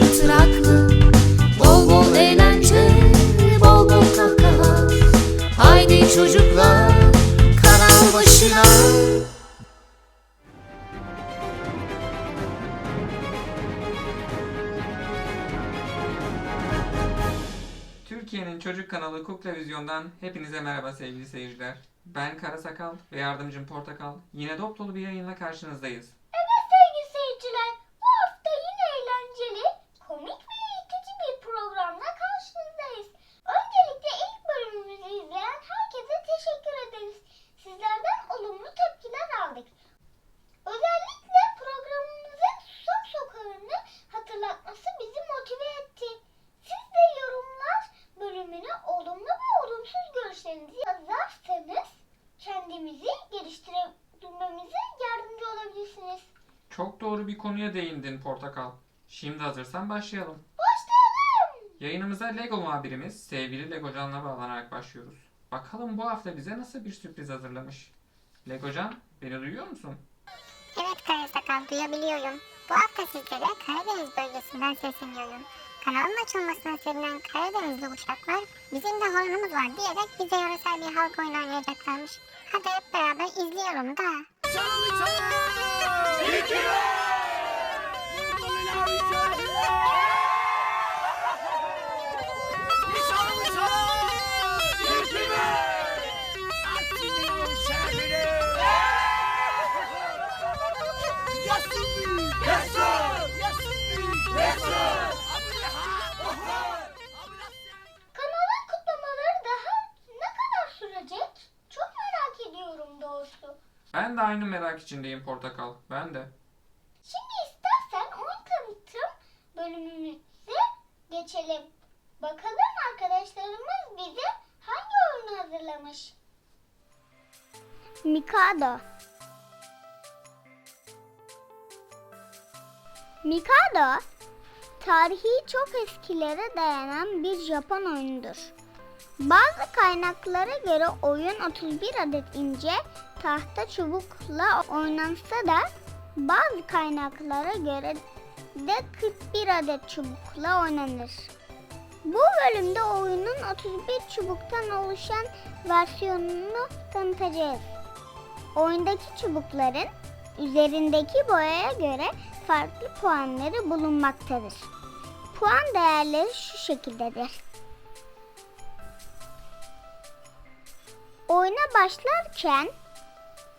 çıtraklı Bol bol eğlence, bol bol kahkaha Haydi çocuklar kanal başına Türkiye'nin çocuk kanalı Kukla Vizyon'dan hepinize merhaba sevgili seyirciler. Ben Karasakal ve yardımcım Portakal. Yine dop dolu bir yayınla karşınızdayız. Çok doğru bir konuya değindin Portakal. Şimdi hazırsan başlayalım. Başlayalım. Yayınımıza Lego muhabirimiz sevgili Legocan'la bağlanarak başlıyoruz. Bakalım bu hafta bize nasıl bir sürpriz hazırlamış. Legocan, beni duyuyor musun? Evet Karasakal duyabiliyorum. Bu hafta sizlere Karadeniz bölgesinden sesleniyorum. Kanalın açılmasına sevinen Karadenizli uşaklar bizim de horonumuz var diyerek bize yöresel bir halk oyunu oynayacaklarmış. Hadi hep beraber izleyelim da. Kanalın Ben de aynı merak içindeyim Portakal. Ben de. Şimdi istersen oyun tanıtım bölümümüze geçelim. Bakalım arkadaşlarımız bize hangi oyunu hazırlamış? Mikado Mikado, tarihi çok eskilere dayanan bir Japon oyunudur. Bazı kaynaklara göre oyun 31 adet ince tahta çubukla oynansa da bazı kaynaklara göre de 41 adet çubukla oynanır. Bu bölümde oyunun 31 çubuktan oluşan versiyonunu tanıtacağız. Oyundaki çubukların üzerindeki boyaya göre farklı puanları bulunmaktadır. Puan değerleri şu şekildedir. Oyuna başlarken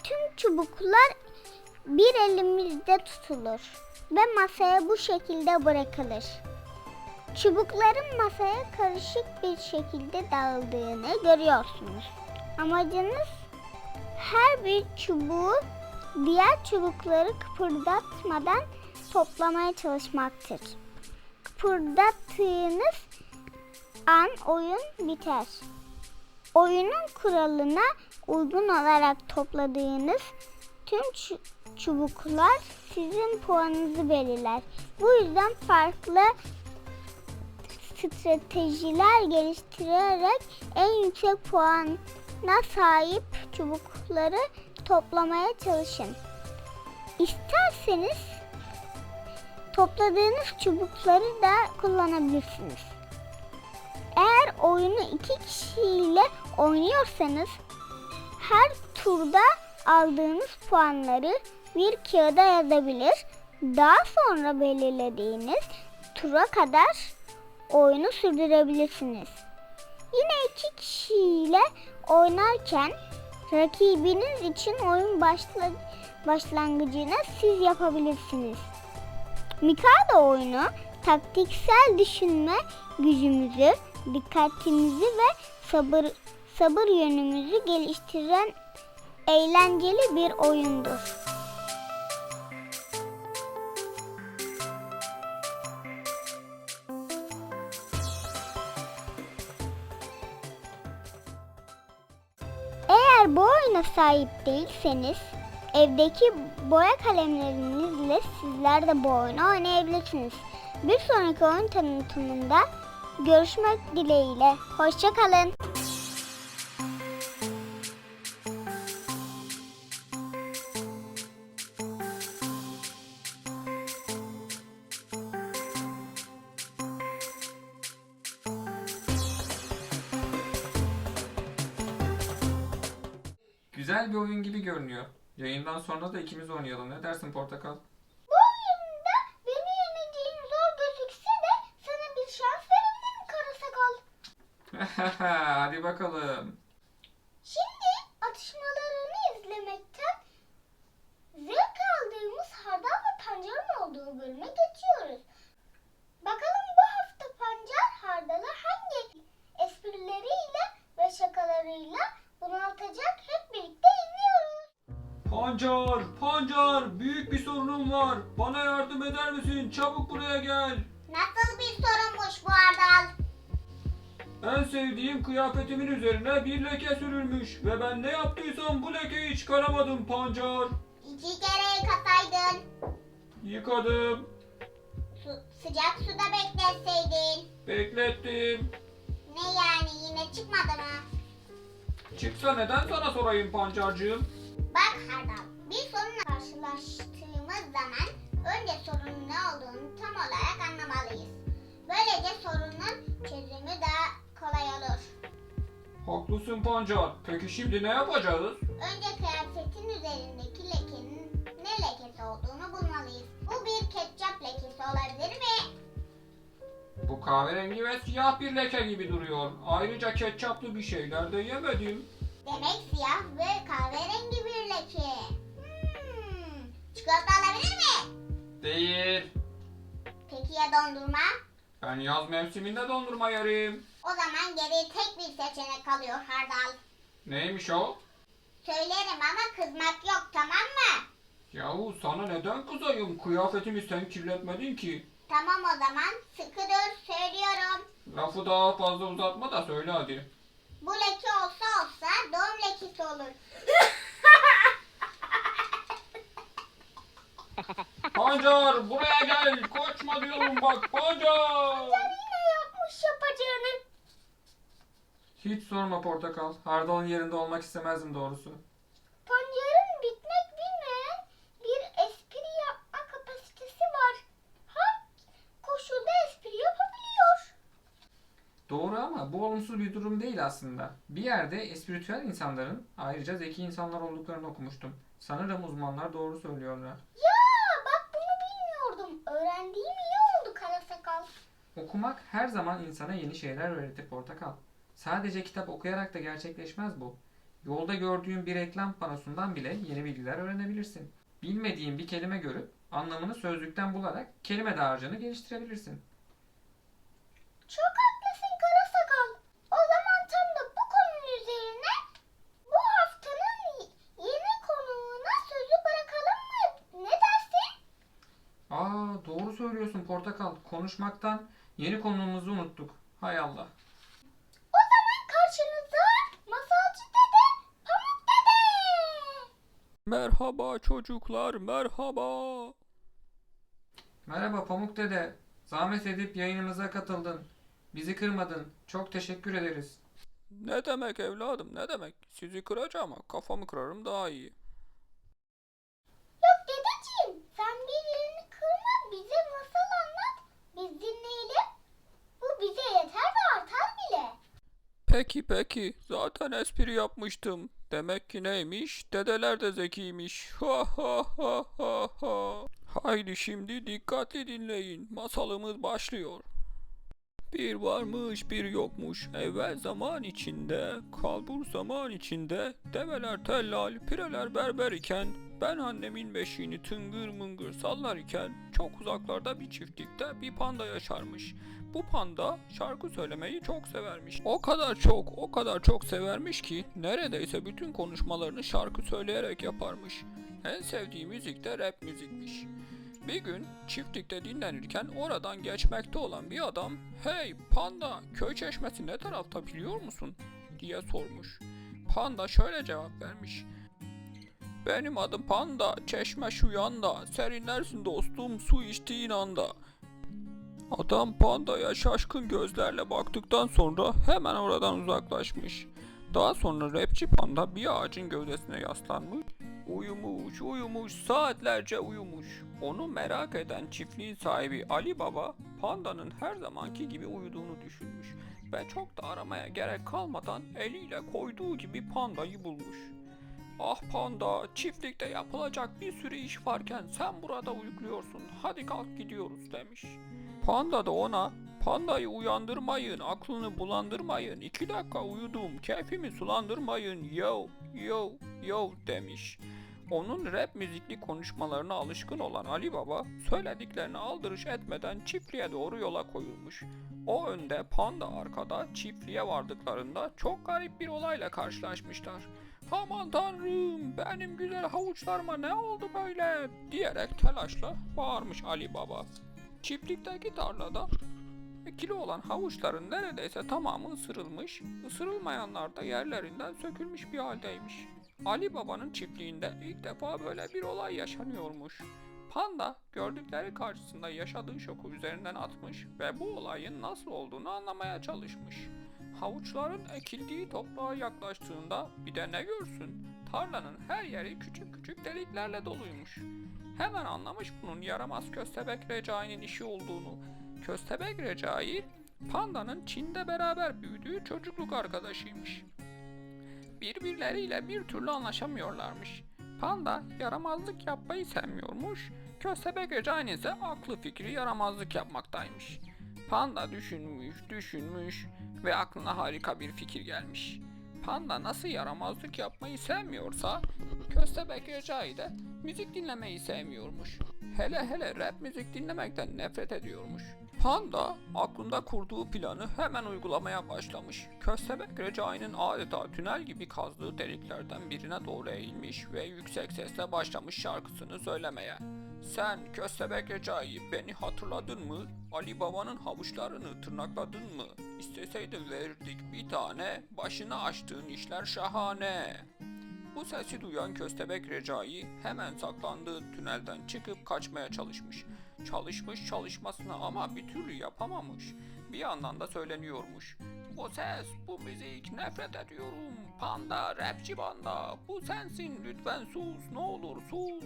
tüm çubuklar bir elimizde tutulur ve masaya bu şekilde bırakılır. Çubukların masaya karışık bir şekilde dağıldığını görüyorsunuz. Amacınız her bir çubuğu diğer çubukları kıpırdatmadan toplamaya çalışmaktır. Kıpırdattığınız an oyun biter. Oyunun kuralına uygun olarak topladığınız tüm çu- çubuklar sizin puanınızı belirler. Bu yüzden farklı stratejiler geliştirerek en yüksek puana sahip çubukları toplamaya çalışın. İsterseniz topladığınız çubukları da kullanabilirsiniz. Eğer oyunu iki kişiyle oynuyorsanız her turda aldığınız puanları bir kağıda yazabilir. Daha sonra belirlediğiniz tura kadar oyunu sürdürebilirsiniz. Yine iki kişiyle oynarken rakibiniz için oyun başla başlangıcını siz yapabilirsiniz. Mikado oyunu taktiksel düşünme gücümüzü, dikkatimizi ve sabır sabır yönümüzü geliştiren eğlenceli bir oyundur. Eğer bu oyuna sahip değilseniz evdeki boya kalemlerinizle sizler de bu oyunu oynayabilirsiniz. Bir sonraki oyun tanıtımında görüşmek dileğiyle. Hoşçakalın. Güzel bir oyun gibi görünüyor. Yayından sonra da ikimiz oynayalım. Ne dersin Portakal? Bu oyunda beni yeneceğin zor gözükse de sana bir şans verebilirim Karasakal. Hadi bakalım. Şimdi atışmalarını izlemekten zevk aldığımız hardal ve pancarın olduğu bölüme geçiyoruz. Bakalım bu hafta pancar hardalı hangi esprileriyle ve şakalarıyla bunaltacak hep birlikte izliyoruz. Pancar, Pancar, büyük bir sorunum var. Bana yardım eder misin? Çabuk buraya gel. Nasıl bir sorunmuş bu Ardal? En sevdiğim kıyafetimin üzerine bir leke sürülmüş ve ben ne yaptıysam bu lekeyi çıkaramadım Pancar. İki kere yıkataydın. Yıkadım, Su, sıcak suda bekletseydin. beklettim. Ne yani yine çıkmadı mı? Çıksa neden sana sorayım Pancarcığım? Bak Hardal, bir sorunla karşılaştığımız zaman önce sorunun ne olduğunu tam olarak anlamalıyız. Böylece sorunun çözümü daha kolay olur. Haklısın Pancar. Peki şimdi ne yapacağız? Önce kıyafetin üzerindeki lekenin ne lekesi olduğunu bulmalıyız. Bu bir ketçap lekesi olabilir mi? Bu kahverengi ve siyah bir leke gibi duruyor. Ayrıca ketçaplı bir şeyler de yemedim. Demek siyah ve kahverengi bir leke. Hmm, çikolata olabilir mi? Değil. Peki ya dondurma? Ben yaz mevsiminde dondurma yerim. O zaman geriye tek bir seçenek kalıyor Hardal. Neymiş o? Söylerim ama kızmak yok tamam mı? Yahu sana neden kızayım? Kıyafetimi sen kirletmedin ki. Tamam o zaman sıkı dur söylüyorum. Lafı daha fazla uzatma da söyle hadi. Bu leke olsa olsa doğum lekesi olur. Pancar buraya gel. Koşma diyorum bak Pancar. Yine yapmış yapacağını. Hiç sorma Portakal. Hardal'ın yerinde olmak istemezdim doğrusu. Pancarın bitmek bilmeyen bir espri yapma kapasitesi var. Her koşulda espri yapabiliyor. Doğru ama bu olumsuz bir durum değil aslında. Bir yerde espritüel insanların ayrıca zeki insanlar olduklarını okumuştum. Sanırım uzmanlar doğru söylüyorlar. Ya bak bunu bilmiyordum. Öğrendiğim iyi oldu Karasakal. Okumak her zaman insana yeni şeyler öğretir Portakal. Sadece kitap okuyarak da gerçekleşmez bu. Yolda gördüğün bir reklam panosundan bile yeni bilgiler öğrenebilirsin. Bilmediğin bir kelime görüp anlamını sözlükten bularak kelime dağarcığını geliştirebilirsin. Çok haklısın Karasakal. O zaman tam da bu konunun üzerine bu haftanın y- yeni konuğuna sözü bırakalım mı? Ne dersin? Aa doğru söylüyorsun Portakal. Konuşmaktan yeni konuğumuzu unuttuk. Hay Allah. O zaman karşınızda masalcı dede Pamuk dede. Merhaba çocuklar, merhaba. Merhaba Pamuk Dede. Zahmet edip yayınımıza katıldın. Bizi kırmadın. Çok teşekkür ederiz. Ne demek evladım ne demek? Sizi kıracağım ama kafamı kırarım daha iyi. Yok dedeciğim sen birilerini kırma bize masal anlat. Biz dinleyelim. Bu bize yeter de artar bile. Peki peki zaten espri yapmıştım. Demek ki neymiş? Dedeler de zekiymiş. Ha ha ha ha ha. Haydi şimdi dikkatli dinleyin. Masalımız başlıyor. Bir varmış bir yokmuş evvel zaman içinde kalbur zaman içinde develer tellal pireler berber iken ben annemin beşiğini tıngır mıngır sallar iken çok uzaklarda bir çiftlikte bir panda yaşarmış. Bu panda şarkı söylemeyi çok severmiş. O kadar çok, o kadar çok severmiş ki neredeyse bütün konuşmalarını şarkı söyleyerek yaparmış. En sevdiği müzik de rap müzikmiş. Bir gün çiftlikte dinlenirken oradan geçmekte olan bir adam "Hey panda, köy çeşmesi ne tarafta biliyor musun?" diye sormuş. Panda şöyle cevap vermiş. Benim adım Panda, çeşme şu yanda, serinlersin dostum su içtiğin anda. Adam pandaya şaşkın gözlerle baktıktan sonra hemen oradan uzaklaşmış. Daha sonra rapçi panda bir ağacın gövdesine yaslanmış. Uyumuş, uyumuş, saatlerce uyumuş. Onu merak eden çiftliğin sahibi Ali Baba, pandanın her zamanki gibi uyuduğunu düşünmüş. Ve çok da aramaya gerek kalmadan eliyle koyduğu gibi pandayı bulmuş. Ah panda, çiftlikte yapılacak bir sürü iş varken sen burada uyukluyorsun. Hadi kalk gidiyoruz demiş. Panda da ona Pandayı uyandırmayın, aklını bulandırmayın. İki dakika uyudum, keyfimi sulandırmayın. Yo, yo, yo demiş. Onun rap müzikli konuşmalarına alışkın olan Ali Baba söylediklerini aldırış etmeden çiftliğe doğru yola koyulmuş. O önde, panda arkada çiftliğe vardıklarında çok garip bir olayla karşılaşmışlar. Aman tanrım benim güzel havuçlarıma ne oldu böyle diyerek telaşla bağırmış Ali Baba. Çiftlikteki tarlada ekili olan havuçların neredeyse tamamı ısırılmış, ısırılmayanlar da yerlerinden sökülmüş bir haldeymiş. Ali Baba'nın çiftliğinde ilk defa böyle bir olay yaşanıyormuş. Panda gördükleri karşısında yaşadığı şoku üzerinden atmış ve bu olayın nasıl olduğunu anlamaya çalışmış. Havuçların ekildiği toprağa yaklaştığında bir de ne görsün? Tarlanın her yeri küçük küçük deliklerle doluymuş. Hemen anlamış bunun yaramaz köstebek Recai'nin işi olduğunu. Köstebek Recai, pandanın Çin'de beraber büyüdüğü çocukluk arkadaşıymış. Birbirleriyle bir türlü anlaşamıyorlarmış. Panda yaramazlık yapmayı sevmiyormuş. Köstebek Recai'nin ise aklı fikri yaramazlık yapmaktaymış. Panda düşünmüş, düşünmüş ve aklına harika bir fikir gelmiş. Panda nasıl yaramazlık yapmayı sevmiyorsa, Köstebek Recai de müzik dinlemeyi sevmiyormuş. Hele hele rap müzik dinlemekten nefret ediyormuş. Panda aklında kurduğu planı hemen uygulamaya başlamış. Köstebek Recai'nin adeta tünel gibi kazdığı deliklerden birine doğru eğilmiş ve yüksek sesle başlamış şarkısını söylemeye. Sen Köstebek Recai beni hatırladın mı? Ali Baba'nın havuçlarını tırnakladın mı? İsteseydin verirdik bir tane, başına açtığın işler şahane. Bu sesi duyan Köstebek Recai hemen saklandığı tünelden çıkıp kaçmaya çalışmış. Çalışmış çalışmasına ama bir türlü yapamamış. Bir yandan da söyleniyormuş. Bu ses, bu müzik, nefret ediyorum. Panda, rapçi panda. Bu sensin, lütfen sus, ne olur sus.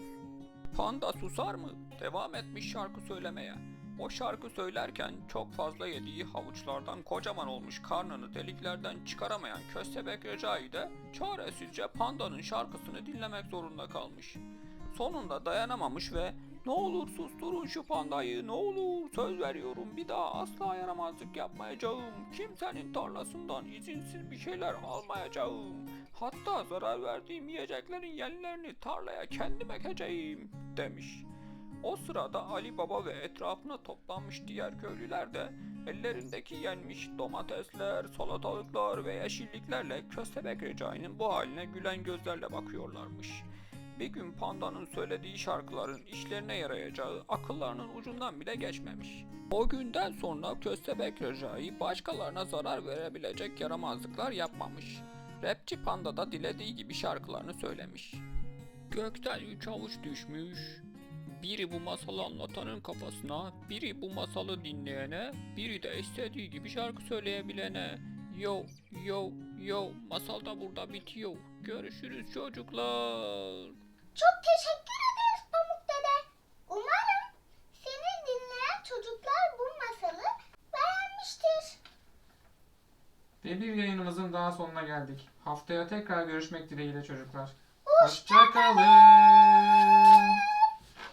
Panda susar mı? Devam etmiş şarkı söylemeye. O şarkı söylerken çok fazla yediği havuçlardan kocaman olmuş karnını deliklerden çıkaramayan köstebek Recai de çaresizce pandanın şarkısını dinlemek zorunda kalmış. Sonunda dayanamamış ve ne olur susturun şu pandayı ne olur söz veriyorum bir daha asla yaramazlık yapmayacağım. Kimsenin tarlasından izinsiz bir şeyler almayacağım. Hatta zarar verdiğim yiyeceklerin yerlerini tarlaya kendim ekeceğim demiş. O sırada Ali Baba ve etrafına toplanmış diğer köylüler de ellerindeki yenmiş domatesler, salatalıklar ve yeşilliklerle Köstebek Recai'nin bu haline gülen gözlerle bakıyorlarmış. Bir gün pandanın söylediği şarkıların işlerine yarayacağı akıllarının ucundan bile geçmemiş. O günden sonra Köstebek Recai başkalarına zarar verebilecek yaramazlıklar yapmamış. Rapçi Panda da dilediği gibi şarkılarını söylemiş. Gökten üç avuç düşmüş, biri bu masalı anlatanın kafasına, biri bu masalı dinleyene, biri de istediği gibi şarkı söyleyebilene. Yo, yo, yo, masal da burada bitiyor. Görüşürüz çocuklar. Çok teşekkür ederiz Pamuk Dede. Umarım seni dinleyen çocuklar bu masalı beğenmiştir. Ve bir yayınımızın daha sonuna geldik. Haftaya tekrar görüşmek dileğiyle çocuklar. Hoşça Hoşçakalın.